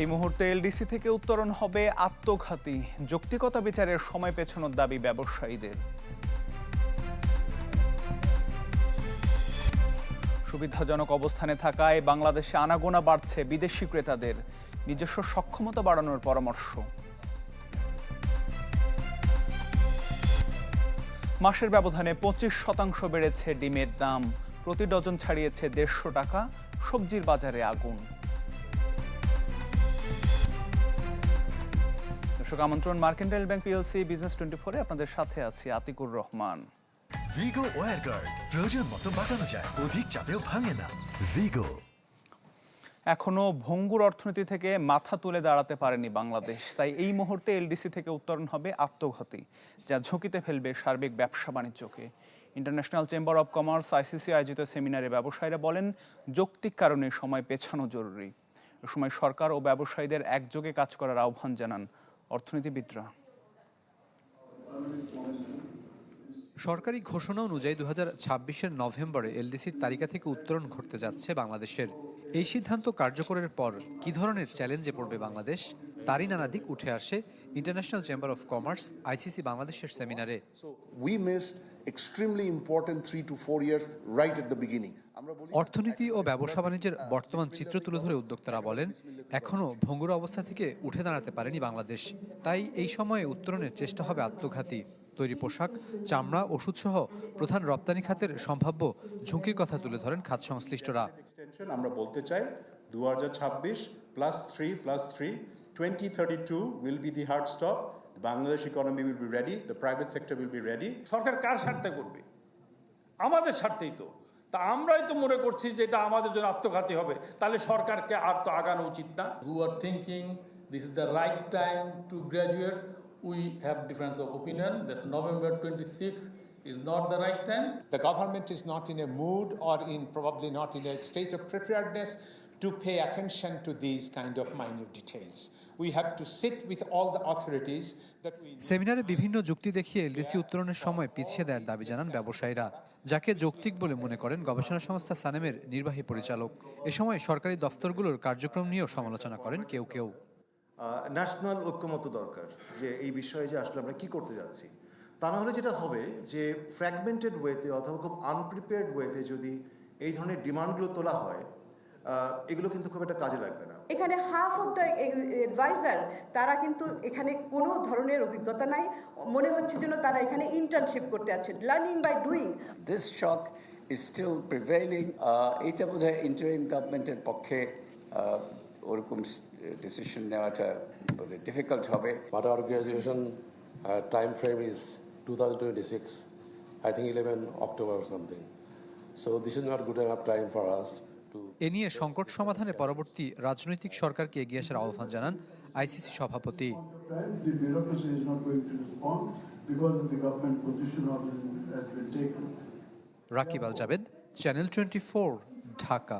এই মুহূর্তে এলডিসি থেকে উত্তরণ হবে আত্মঘাতী যৌক্তিকতা বিচারের সময় পেছানোর দাবি ব্যবসায়ীদের। সুবিধাজনক অবস্থানে থাকায় বাংলাদেশে আনাগোনা বাড়ছে বিদেশি ক্রেতাদের। নিজস্ব সক্ষমতা বাড়ানোর পরামর্শ। মাসের ব্যবধানে পঁচিশ শতাংশ বেড়েছে ডিমের দাম। প্রতি ডজন ছাড়িয়েছে দেড়শো টাকা। সবজির বাজারে আগুন। দর্শক আমন্ত্রণ mercantile bank PLC business twenty ফোরে আপনাদের সাথে আছি আতিকুর রহমান। ভিগো ওয়ার গার্ড প্রয়োজন মতো বাঁকানো যায় অধিক চাপেও ভাঙে না। ভিগো। এখনও ভঙ্গুর অর্থনীতি থেকে মাথা তুলে দাঁড়াতে পারেনি বাংলাদেশ তাই এই মুহূর্তে এলডিসি থেকে উত্তরণ হবে আত্মঘাতী যা ঝুঁকিতে ফেলবে সার্বিক ব্যবসা বাণিজ্যকে। International chamber of commerce ICC আয়োজিত সেমিনারে ব্যবসায়ীরা বলেন যৌক্তিক কারণে সময় পেছানো জরুরি। এ সময় সরকার ও ব্যবসায়ীদের একযোগে কাজ করার আহ্বান জানান অর্থনীতিবিদরা। সরকারি ঘোষণা অনুযায়ী দু হাজার ছাব্বিশের নভেম্বরে এলডিসির তালিকা থেকে উত্তরণ ঘটতে যাচ্ছে বাংলাদেশের। এই সিদ্ধান্ত কার্যকরের পর কী ধরনের চ্যালেঞ্জে পড়বে বাংলাদেশ? তারই নানা দিক উঠে আসে international chamber of commerce ICC বাংলাদেশের সেমিনারে। Extremely important three to four years right at the beginning. আমরা বলি অর্থনীতি ও ব্যবসা বাণিজ্যের বর্তমান চিত্র তুলে ধরে উদ্যোক্তারা বলেন এখনও ভঙ্গুর অবস্থা থেকে উঠে দাঁড়াতে পারেনি বাংলাদেশ। তাই এই সময়ে উত্তরণের চেষ্টা হবে আত্মঘাতী। তৈরি পোশাক চামড়া ওষুধসহ প্রধান রপ্তানি খাতের সম্ভাব্য ঝুঁকির কথা তুলে ধরেন খাত সংশ্লিষ্টরা। আমরা বলতে চাই দু হাজার ছাব্বিশ plus three plus three twenty thirty two will be the hard stop Bangladesh economy will be ready the private sector will be ready সরকার কার স্বার্থে করবে? আমাদের স্বার্থেই তো। তা আমরাই তো মনে করছি যে এটা আমাদের জন্য আত্মঘাতী হবে। তাহলে সরকারকে আর তো আগানো উচিত না। Who are thinking this is the right time to graduate we have difference of opinion this November twenty six is not the right time the government is not in a mood or in probably not in a state of preparedness to pay attention to these kind of minute details. We have to sit with all the authorities that we সেমিনারে বিভিন্ন যুক্তি দেখিয়ে LDC উত্তরণের সময় পিছিয়ে দেওয়ার দাবি জানান ব্যবসায়ীরা যাকে যৌক্তিক বলে মনে করেন গবেষণা সংস্থা সানেমের নির্বাহী পরিচালক। এ সময় সরকারি দফতরগুলোর কার্যক্রম নিয়েও সমালোচনা করেন কেউ কেউ। ন্যাশনাল ঐক্যমত্য দরকার যে এই বিষয়ে যে আসলে আমরা কি করতে যাচ্ছি। তা না হলে যেটা হবে যে ফ্র্যাগমেন্টেড ওয়েতে অথবা খুব আনপ্রিপেয়ার্ড ওয়েতে যদি এই ধরনের ডিমান্ডগুলো তোলা হয় এগুলো কিন্তু খুব একটা কাজে লাগবে না এখানে হাফ অফ দ্য অ্যাডভাইজার তারা কিন্তু এখানে কোনো ধরনের অভিজ্ঞতা নাই মনে হচ্ছে যেন তারা এখানে ইন্টার্নশিপ করতে আছে learning by doing shock is still prevailing. Uh, এইটা বোধ হয় ইন্টারিম গভর্নমেন্টের পক্ষে ওরকম ডিসিশন নেওয়াটা বোধ ডিফিকাল্ট হবে But our graduation uh, time frame is 2026, I think 11 October or something. So this is not good enough time for us to. এ নিয়ে সংকট সমাধানে পরবর্তী রাজনৈতিক সরকারকে এগিয়ে আসার আহ্বান জানান আইসিসি সভাপতি. রাকিব আল জাবেদ, চ্যানেল টোয়েন্টি ঢাকা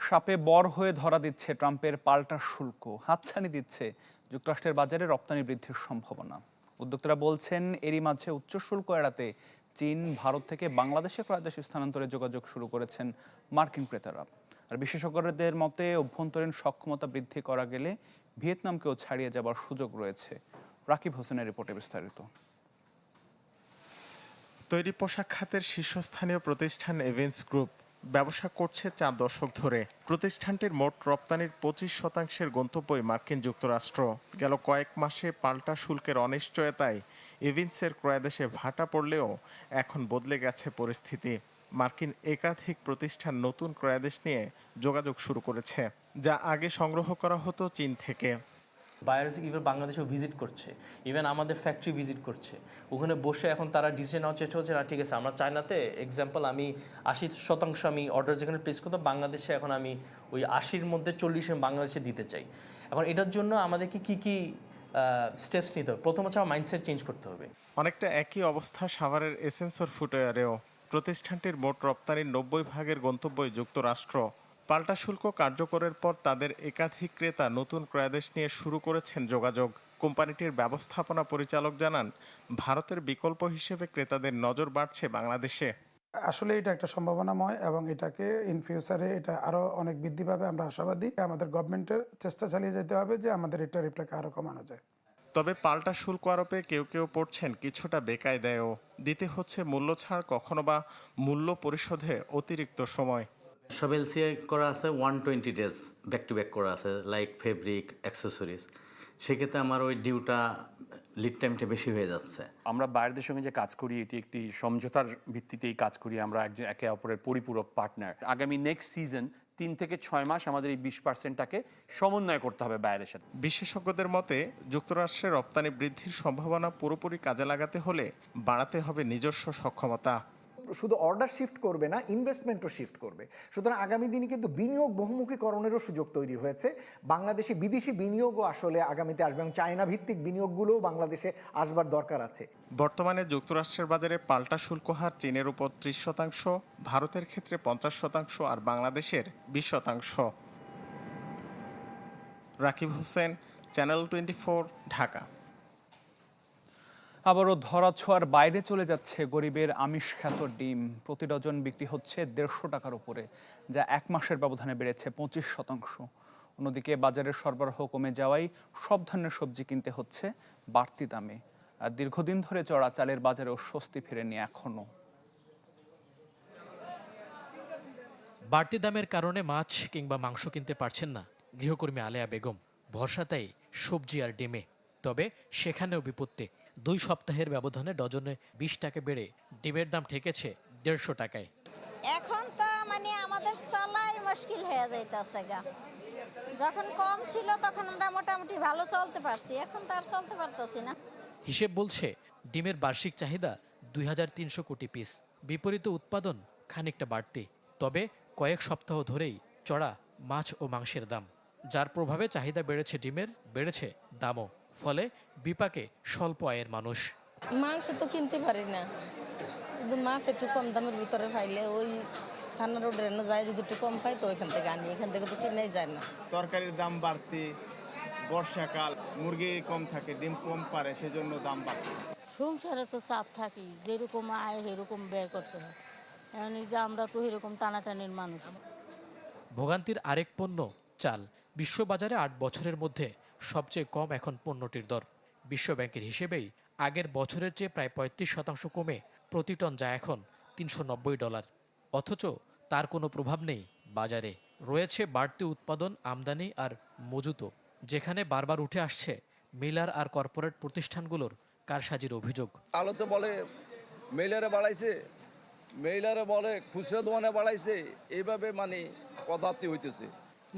সাপে বর হয়ে ধরা দিচ্ছে ট্রাম্পের পাল্টা শুল্ক, হাতছানি দিচ্ছে যুক্তরাষ্ট্রের বাজারে রপ্তানি বৃদ্ধির সম্ভাবনা উদ্যোক্তারা বলছেন, এরই মাঝে উচ্চ শুল্ক এড়াতে চীন, ভারত থেকে বাংলাদেশে ক্রয়দেশ স্থানান্তরে যোগাযোগ শুরু করেছেন মার্কিন ক্রেতারা। আর বিশেষজ্ঞদের মতে, অভ্যন্তরীণ সক্ষমতা বৃদ্ধি করা গেলে ভিয়েতনামকেও ছাড়িয়ে যাবার সুযোগ রয়েছে। রাকিব হোসেনের রিপোর্টে বিস্তারিত। তৈরি পোশাক খাতের শীর্ষস্থানীয় প্রতিষ্ঠান এভেন্স গ্রুপ ব্যবসা করছে চার দশক ধরে। প্রতিষ্ঠানটির মোট রপ্তানির পঁচিশ শতাংশের গন্তব্যই মার্কিন যুক্তরাষ্ট্র। গেল কয়েক মাসে পাল্টা শুল্কের অনিশ্চয়তায় এভিন্সের ক্রয়াদেশে ভাটা পড়লেও এখন বদলে গেছে পরিস্থিতি। মার্কিন একাধিক প্রতিষ্ঠান নতুন ক্রয়াদেশ নিয়ে যোগাযোগ শুরু করেছে, যা আগে সংগ্রহ করা হতো চীন থেকে। বায়ার্স ইভেন বাংলাদেশেও ভিজিট করছে? ইভেন আমাদের ফ্যাক্টরি ভিজিট করছে। ওখানে বসে এখন তারা ডিসিশন নেওয়ার চেষ্টা হচ্ছে, না, ঠিক আছে, আমরা চায়নাতে এক্সাম্পল আমি আশি শতাংশ আমি অর্ডার যেখানে প্লেস করতাম, বাংলাদেশে এখন আমি ওই আশির মধ্যে চল্লিশ বাংলাদেশে দিতে চাই। এখন এটার জন্য আমাদেরকে কী কি স্টেপস নিতে হবে। প্রথম হচ্ছে আমার মাইন্ডসেট চেঞ্জ করতে হবে। অনেকটা একই অবস্থা সাভারের এসেন্সর ফুটওয়ারেও। প্রতিষ্ঠানটির মোট রপ্তানির নব্বই ভাগের গন্তব্যই যুক্তরাষ্ট্র। পাল্টা শুল্ক কার্যকরের পর তাদের একাধিক ক্রেতা নতুন ক্রয়াদেশ নিয়ে শুরু করেছেন যোগাযোগ। কোম্পানিটির ব্যবস্থাপনা পরিচালক জানান, ভারতের বিকল্প হিসেবে ক্রেতাদের নজর বাড়ছে বাংলাদেশে। আসলে এটা একটা সম্ভাবনাময় এবং এটাকে ইন ফিউচারে এটা আরও অনেক বৃদ্ধি পাবে আমরা আশাবাদী। আমাদের গভর্নমেন্টের চেষ্টা চালিয়ে যেতে হবে যে আমাদের এটা রিপ্লেকে আরও কমানো যায়। তবে পাল্টা শুল্ক আরোপে কেউ কেউ পড়ছেন কিছুটা বেকায়দায়ও। দিতে হচ্ছে মূল্য ছাড় কখনো বা মূল্য পরিশোধে অতিরিক্ত সময়। সব এলসিআই করা আছে one twenty days back to back করা আছে লাইক ফেব্রিক অ্যাক্সেসরিজ সেক্ষেত্রে আমার ওই ডিউটা লিড টাইমটা বেশি হয়ে যাচ্ছে। আমরা বাইরের সঙ্গে যে কাজ করি এটি একটি সমঝোতার ভিত্তিতেই কাজ করি আমরা একজন একে অপরের পরিপূরক পার্টনার আগামী নেক্সট সিজন তিন থেকে ছয় মাস আমাদের এই বিশ পার্সেন্টটাকে সমন্বয় করতে হবে বাইরের সাথে। বিশেষজ্ঞদের মতে যুক্তরাষ্ট্রে রপ্তানি বৃদ্ধির সম্ভাবনা পুরোপুরি কাজে লাগাতে হলে বাড়াতে হবে নিজস্ব সক্ষমতা। শুধু অর্ডার শিফট করবে না ইনভেস্টমেন্টও শিফট করবে। সুতরাং আগামী দিনে কিন্তু বিনিয়োগ বহুমুখীকরণেরও সুযোগ তৈরি হয়েছে। বাংলাদেশে বিদেশি বিনিয়োগও আসলে আগামীতে আসবে এবং চায়না ভিত্তিক বিনিয়োগগুলোও বাংলাদেশে আসবার দরকার আছে। বর্তমানে যুক্তরাষ্ট্রের বাজারে পাল্টা শুল্ক হার চীনের উপর ত্রিশ শতাংশ, ভারতের ক্ষেত্রে পঞ্চাশ শতাংশ আর বাংলাদেশের বিশ শতাংশ। Rakib Hossain channel twenty Dhaka. আবারও ধরাছোঁয়ার বাইরে চলে যাচ্ছে গরিবের আমিষ খ্যাত ডিম। প্রতি ডজন বিক্রি হচ্ছে দেড়শো টাকার উপরে, যা এক মাসের ব্যবধানে বেড়েছে পঁচিশ শতাংশ। অন্যদিকে বাজারের সরবরাহ কমে যাওয়ায় সব ধরনের সবজি কিনতে হচ্ছে বাড়তি দামে। আর দীর্ঘদিন ধরে চড়া চালের বাজারেও স্বস্তি ফেরেনি এখনও। বাড়তি দামের কারণে মাছ কিংবা মাংস কিনতে পারছেন না গৃহকর্মী আলেয়া বেগম। ভরসা তাই সবজি আর ডিমে, তবে সেখানেও বিপত্তি। দুই সপ্তাহের ব্যবধানে ডজনে বিশ টাকা বেড়ে ডিমের দাম ঠেকেছে দেড়শো টাকায়। এখন তো মানে আমাদের চলাই মুশকিল হয়ে যাইতেছে গা। যখন কম ছিল তখন আমরা মোটামুটি ভালো চলতে পারছি এখন তো আর চলতে পারতেছি না। হিসেব বলছে ডিমের বার্ষিক চাহিদা দুই হাজার তিনশো কোটি পিস। বিপরীত উৎপাদন খানিকটা বাড়তি তবে কয়েক সপ্তাহ ধরেই চড়া মাছ ও মাংসের দাম। যার প্রভাবে চাহিদা বেড়েছে ডিমের বেড়েছে দামও। ফলে বিপাকে স্বল্প আয়ের মানুষ। মাংস তো কিনতে পারি না। কিন্তু মাছ একটু কম দামের ভিতরে পাইলে ওই থানা রোডের এনে যায় যদি একটু কম পাই তো ওইখান থেকে আনি এখান থেকে তো কিনেই যায় না। তরকারির দাম বাড়তি বর্ষাকাল মুরগি কম থাকে ডিম কম পারে সেজন্য দাম বাড়তি। সংসারে তো চাপ থাকি যেরকম আয় সেরকম ব্যয় করতে হয়। এখন এই যে আমরা তো এরকম টানাটানির মানুষ। ভোগান্তির আরেক পণ্য চাল বিশ্ববাজারে আট বছরের মধ্যে সবচেয়ে কম এখন পণ্যটির দর। বিশ্বব্যাংকের হিসেবেই আগের বছরের চেয়ে প্রায় পঁয়ত্রিশ শতাংশ কমে প্রতি টন যায় এখন তিনশো নব্বই ডলার। অথচ তার কোনো প্রভাব নেই বাজারে। রয়েছে বাড়তি উৎপাদন আমদানি আর মজুতও যেখানে বারবার উঠে আসছে মিলার আর কর্পোরেট প্রতিষ্ঠানগুলোর কারসাজির অভিযোগ। আলোতে বলে মেইলারে বাড়াইছে মেইলারে বলে খুচরা দোকানে বাড়াইছে এইভাবে মানে কথার্থী হইতেছে।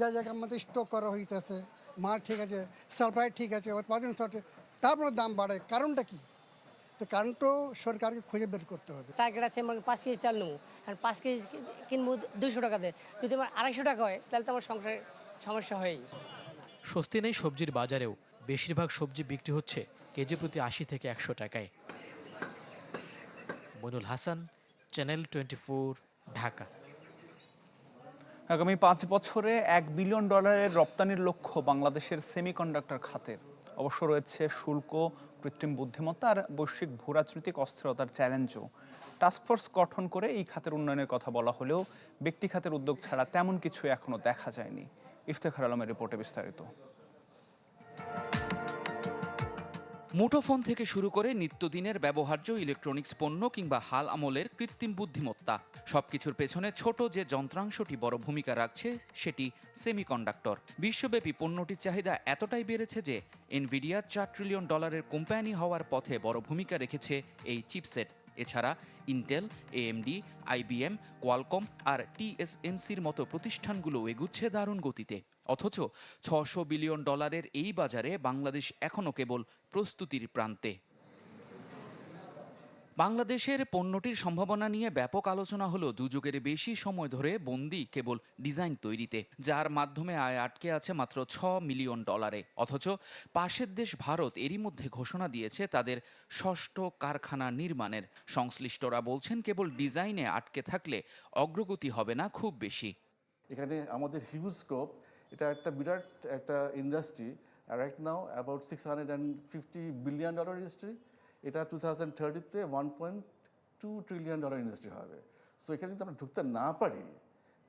যা জায়গার মধ্যে স্টক করা হইতেছে। মাল ঠিক আছে সাপ্লাই ঠিক আছে উৎপাদন সঠিক তারপরে দাম বাড়ে। কারণটা কি? তো কারণটাও সরকারকে খুঁজে বের করতে হবে। টার্গেট আছে আমার পাঁচ কেজি চাল নেব। আর পাঁচ কেজি কিনবো দুশো টাকা দেয়। যদি আমার আড়াইশো টাকা হয় তাহলে তো আমার সংসারে সমস্যা হয়ই। স্বস্তি নেই সবজির বাজারেও। বেশিরভাগ সবজি বিক্রি হচ্ছে কেজি প্রতি আশি থেকে একশো টাকায়। Moinul Hasan channel twenty Dhaka. আগামী পাঁচ বছরে এক বিলিয়ন ডলারের রপ্তানির লক্ষ্য বাংলাদেশের সেমিকন্ডাক্টর খাতের অবশ্য রয়েছে শুল্ক, কৃত্রিম বুদ্ধিমত্তা আর বৈশ্বিক ভূরাজনৈতিক অস্থিরতার চ্যালেঞ্জও। টাস্কফোর্স গঠন করে এই খাতের উন্নয়নের কথা বলা হলেও ব্যক্তি খাতের উদ্যোগ ছাড়া তেমন কিছু এখনও দেখা যায়নি। ইফতেখার আলমের রিপোর্টে বিস্তারিত। মুঠোফোন থেকে শুরু করে নিত্যদিনের ব্যবহার্য ইলেকট্রনিক্স পণ্য কিংবা হাল আমলের কৃত্রিম বুদ্ধিমত্তা, সবকিছুর পেছনে ছোট যে যন্ত্রাংশটি বড় ভূমিকা রাখছে সেটি সেমিকন্ডাক্টর। বিশ্বব্যাপী পণ্যটির চাহিদা এতটাই বেড়েছে যে এনভিডিয়ার চার ট্রিলিয়ন ডলারের কোম্পানি হওয়ার পথে বড় ভূমিকা রেখেছে এই চিপসেট। এছাড়া ইন্টেল এএমডি আইবিএম কোয়ালকম আর টিএসএমসির মতো প্রতিষ্ঠানগুলো এগুচ্ছে দারুণ গতিতে। অথচ ছশো বিলিয়ন ডলারের এই বাজারে বাংলাদেশ এখনও কেবল প্রস্তুতির প্রান্তে। বাংলাদেশের পণ্যটির সম্ভাবনা নিয়ে ব্যাপক আলোচনা হলো দুযুগের বেশি সময় ধরে বন্দি কেবল ডিজাইন তৈরিতে, যার মাধ্যমে আয় আটকে আছে মাত্র ছ মিলিয়ন ডলারে। অথচ পাশের দেশ ভারত এরই মধ্যে ঘোষণা দিয়েছে তাদের ষষ্ঠ কারখানা নির্মাণের। সংশ্লিষ্টরা বলছেন কেবল ডিজাইনে আটকে থাকলে অগ্রগতি হবে না, খুব বেশি। এখানে আমাদের হিউজ স্কোপ এটা একটা বিরাট একটা industry right now about six hundred and fifty billion dollar industry এটা two thousand থার্টিতে one point two trillion dollar industry হবে। সো এখানে যদি আমরা ঢুকতে না পারি,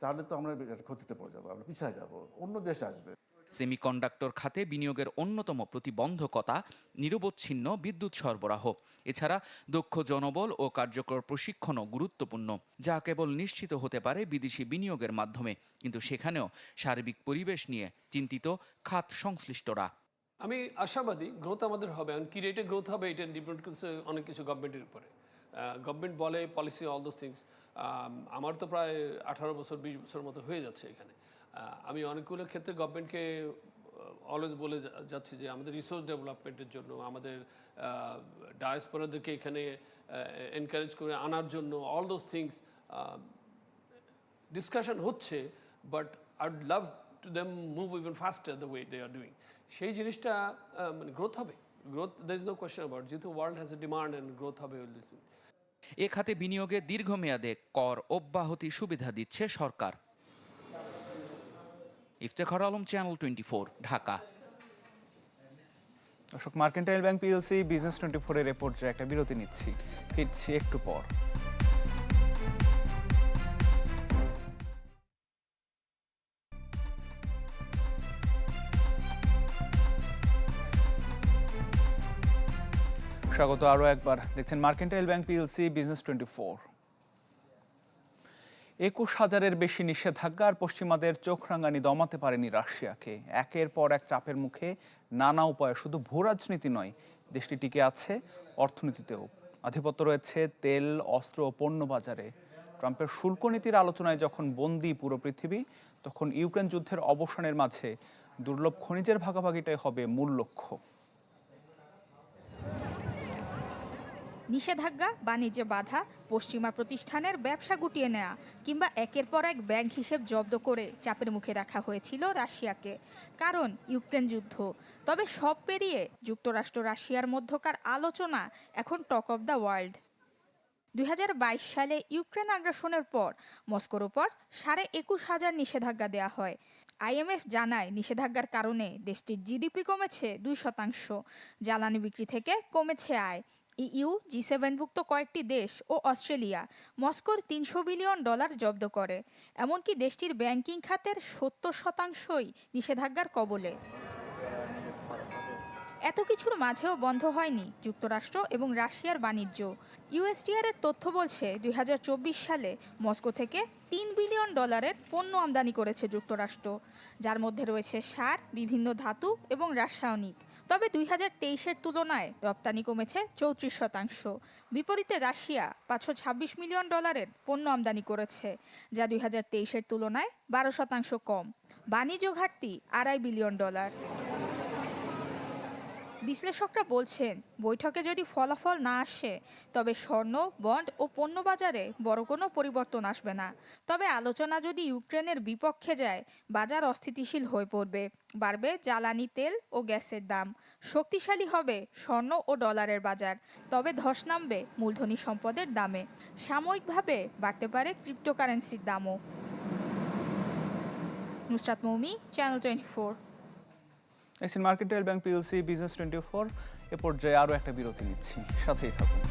তাহলে তো আমরা ক্ষতিতে পড়ে যাব, আমরা পিছিয়ে যাব, অন্য দেশ আসবে। সেমিকন্ডাক্টর খাতে বিনিয়োগের অন্যতম প্রতিবন্ধকতা নিরবচ্ছিন্ন বিদ্যুৎ সরবরাহ। এছাড়া দক্ষ জনবল ও কার্যকর প্রশিক্ষণও গুরুত্বপূর্ণ, যা কেবল নিশ্চিত হতে পারে বিদেশি বিনিয়োগের মাধ্যমে। কিন্তু সেখানেও সার্বিক পরিবেশ নিয়ে চিন্তিত খাত সংশ্লিষ্টরা। আমি আশাবাদী গ্রোথ আমাদের হবে। এখন কি রেটে গ্রোথ হবে এটা ডিপেন্ড করছে অনেক কিছু গভর্নমেন্টের উপরে। গভর্নমেন্ট বলে পলিসি অল দোজ থিংস আমার তো প্রায় আঠারো বছর, বিশ বছর মতো হয়ে যাচ্ছে এখানে। আমি অনেকগুলো ক্ষেত্রে গভর্নমেন্টকে অলওয়েজ বলে যাচ্ছি যে আমাদের রিসোর্স ডেভেলপমেন্টের জন্য, আমাদের ডায়াসপোরাদেরকে এখানে এনকারেজ করে আনার জন্য অল দোজ থিংস ডিসকাশন হচ্ছে but I would love to them move even faster the way they are doing সেই জিনিসটা মানে গ্রোথ হবে। Growth there is no question about যেহেতু world has a demand and growth হবে এ খাতে বিনিয়োগে দীর্ঘমেয়াদে কর অব্যাহতি সুবিধা দিচ্ছে সরকার। Iftekhar Alam channel twenty Dhaka. দর্শক, mercantile bank PLC business twenty ফোরের এ পর্যায়ে একটা বিরতি নিচ্ছি। ফিরছি একটু পর। স্বাগত আরও একবার। দেখছেন mercantile bank PLC business twenty four একুশ হাজারের বেশি নিষেধাজ্ঞা আর পশ্চিমাদের চোখ রাঙানি দমাতে পারেনি রাশিয়াকে। একের পর এক চাপের মুখে নানা উপায়ে শুধু ভূ রাজনীতি নয়, দেশটি টিকে আছে অর্থনীতিতেও। আধিপত্য রয়েছে তেল, অস্ত্র ও পণ্য বাজারে। ট্রাম্পের শুল্ক নীতির আলোচনায় যখন বন্দি পুরো পৃথিবী, তখন ইউক্রেন যুদ্ধের অবসানের মাঝে দুর্লভ খনিজের ভাগাভাগিটাই হবে মূল লক্ষ্য। নিষেধাজ্ঞা, বাণিজ্যে বাধা, পশ্চিমা প্রতিষ্ঠানের ব্যবসা গুটিয়ে নেওয়া কিংবা একের পর এক ব্যাংক হিসেব জব্দ করে চাপের মুখে রাখা হয়েছিল রাশিয়াকে। কারণ, ইউক্রেন যুদ্ধ। তবে সব পেরিয়ে যুক্তরাষ্ট্র রাশিয়ার মধ্যকার আলোচনা এখন টক অব দ্য ওয়ার্ল্ড। দু হাজার বাইশ সালে ইউক্রেন আগ্রাসনের পর মস্কোর ওপর সাড়ে একুশ হাজার নিষেধাজ্ঞা দেওয়া হয়। আইএমএফ জানায়, নিষেধাজ্ঞার কারণে দেশটির জিডিপি কমেছে দুই শতাংশ, জ্বালানি বিক্রি থেকে কমেছে আয়। ইইউ জি সেভেনভুক্ত কয়েকটি দেশ ও অস্ট্রেলিয়া মস্কোর তিনশো বিলিয়ন ডলার জব্দ করে। এমনকি দেশটির ব্যাংকিং খাতের সত্তর শতাংশই নিষেধাজ্ঞার কবলে। এত কিছুর মাঝেও বন্ধ হয়নি যুক্তরাষ্ট্র এবং রাশিয়ার বাণিজ্য। ইউএসটিআর এর তথ্য বলছে, দুই হাজার চব্বিশ সালে মস্কো থেকে তিন বিলিয়ন ডলারের পণ্য আমদানি করেছে যুক্তরাষ্ট্র, যার মধ্যে রয়েছে সার, বিভিন্ন ধাতু এবং রাসায়নিক। তবে দুই হাজার তেইশের তুলনায় রপ্তানি কমেছে চৌত্রিশ শতাংশ। বিপরীতে রাশিয়া পাঁচশো ছাব্বিশ মিলিয়ন ডলারের পণ্য আমদানি করেছে, যা দুই হাজার তেইশের তুলনায় বারো শতাংশ কম। বাণিজ্য ঘাটতি আড়াই বিলিয়ন ডলার। বিশ্লেষকরা বলছেন, বৈঠকে যদি ফলাফল না আসে, তবে স্বর্ণ, বন্ড ও পণ্য বাজারে বড় কোনো পরিবর্তন আসবে না। তবে আলোচনা যদি ইউক্রেনের বিপক্ষে যায়, বাজার অস্থিতিশীল হয়ে পড়বে, বাড়বে জ্বালানি তেল ও গ্যাসের দাম। শক্তিশালী হবে স্বর্ণ ও ডলারের বাজার, তবে ধস নামবে মূলধনী সম্পদের দামে। সাময়িকভাবে বাড়তে পারে ক্রিপ্টোকারেন্সির দামও। Nusrat Moumi, channel twenty four market mercantile bank, PLC, business twenty four, এ পর্যায়ে আরও একটা বিরতি নিচ্ছি। সাথেই থাকুন।